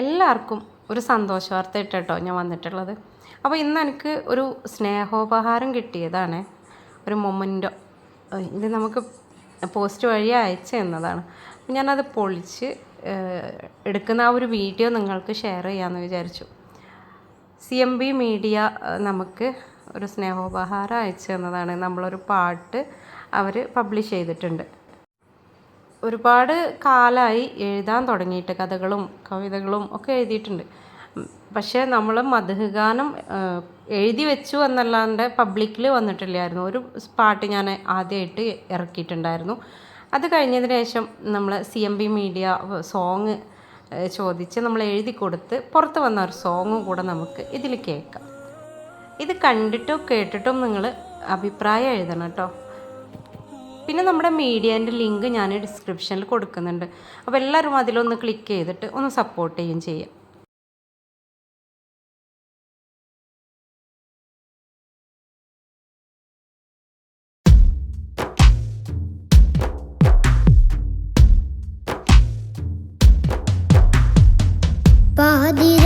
എല്ലാവർക്കും ഒരു സന്തോഷ വാർത്ത കേട്ടോ ഞാൻ വന്നിട്ടുള്ളത്. അപ്പോൾ ഇന്ന് എനിക്ക് ഒരു സ്നേഹോപഹാരം കിട്ടിയതാണ് ഒരു മൊമന്റോ. ഇത് നമുക്ക് പോസ്റ്റ് വഴി അയച്ചു തന്നതാണ്. അപ്പം ഞാനത് പൊളിച്ച് എടുക്കുന്ന ആ ഒരു വീഡിയോ നിങ്ങൾക്ക് ഷെയർ ചെയ്യാമെന്ന് വിചാരിച്ചു. സി എം ബി മീഡിയ നമുക്ക് ഒരു സ്നേഹോപഹാരം അയച്ചു തന്നതാണ്. നമ്മളൊരു പാട്ട് അവർ പബ്ലിഷ് ചെയ്തിട്ടുണ്ട്. ഒരുപാട് കാലമായി എഴുതാൻ തുടങ്ങിയിട്ട് കഥകളും കവിതകളും ഒക്കെ എഴുതിയിട്ടുണ്ട്. പക്ഷേ നമ്മൾ മധുഗാനം എഴുതി വെച്ചു എന്നല്ലാണ്ട് പബ്ലിക്കിൽ വന്നിട്ടില്ലായിരുന്നു. ഒരു പാട്ട് ഞാൻ ആദ്യമായിട്ട് ഇറക്കിയിട്ടുണ്ടായിരുന്നു. അത് കഴിഞ്ഞതിന് ശേഷം നമ്മൾ C M B media song ചോദിച്ച് നമ്മൾ എഴുതി കൊടുത്ത് പുറത്ത് വന്ന ഒരു സോങ്ങും കൂടെ നമുക്ക് ഇതിൽ കേൾക്കാം. ഇത് കണ്ടിട്ടും കേട്ടിട്ടും നിങ്ങൾ അഭിപ്രായം എഴുതണം കേട്ടോ. പിന്നെ നമ്മുടെ മീഡിയേന്റെ ലിങ്ക് ഞാൻ ഡിസ്ക്രിപ്ഷനിൽ കൊടുക്കുന്നുണ്ട്. അപ്പോൾ എല്ലാവരും അതിലൊന്ന് ക്ലിക്ക് ചെയ്തിട്ട് ഒന്ന് സപ്പോർട്ട് ചെയ്യുകയും ചെയ്യാം. പാതിരാവിന്നോരത്ത്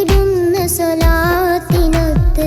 ചൊല്ലിടുന്ന സ്വലാത്തിനൊത്ത്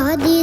hadi.